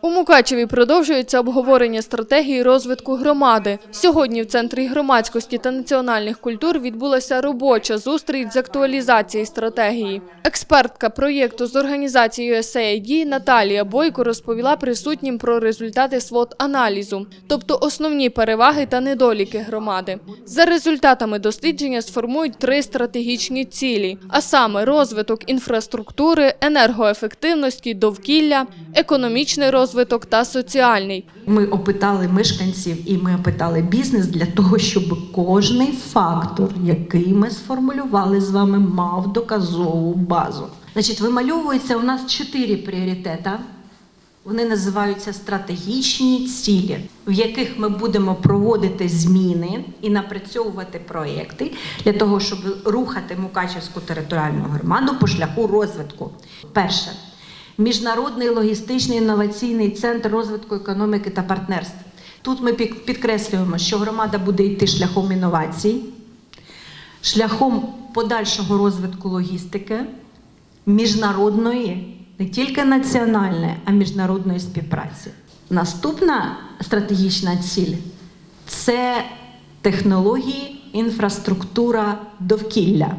У Мукачеві продовжується обговорення стратегії розвитку громади. Сьогодні в центрі громадськості та національних культур відбулася робоча зустріч з актуалізації стратегії. Експертка проєкту з організації USAID Наталія Бойко розповіла присутнім про результати свод аналізу, тобто основні переваги та недоліки громади. За результатами дослідження сформують три стратегічні цілі, а саме розвиток інфраструктури, енергоефективності, довкілля, економічний розвиток та соціальний. Ми опитали мешканців і ми опитали бізнес для того, щоб кожний фактор, який ми сформулювали з вами, мав доказову базу. Значить, вимальовується у нас чотири пріоритети. Вони називаються стратегічні цілі, в яких ми будемо проводити зміни і напрацьовувати проекти для того, щоб рухати Мукачевську територіальну громаду по шляху розвитку. Перше міжнародний логістичний інноваційний центр розвитку економіки та партнерств. Тут ми підкреслюємо, що громада буде йти шляхом інновацій, шляхом подальшого розвитку логістики, міжнародної, не тільки національної, а міжнародної співпраці. Наступна стратегічна ціль це технології, інфраструктура довкілля.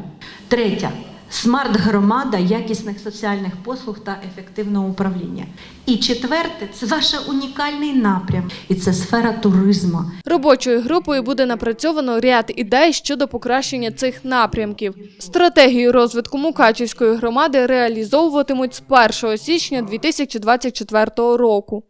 Третя смарт-громада якісних соціальних послуг та ефективного управління. І четверте це ваш унікальний напрям, і це сфера туризму. Робочою групою буде напрацьовано ряд ідей щодо покращення цих напрямків. Стратегію розвитку Мукачівської громади реалізовуватимуть з 1 січня 2024 року.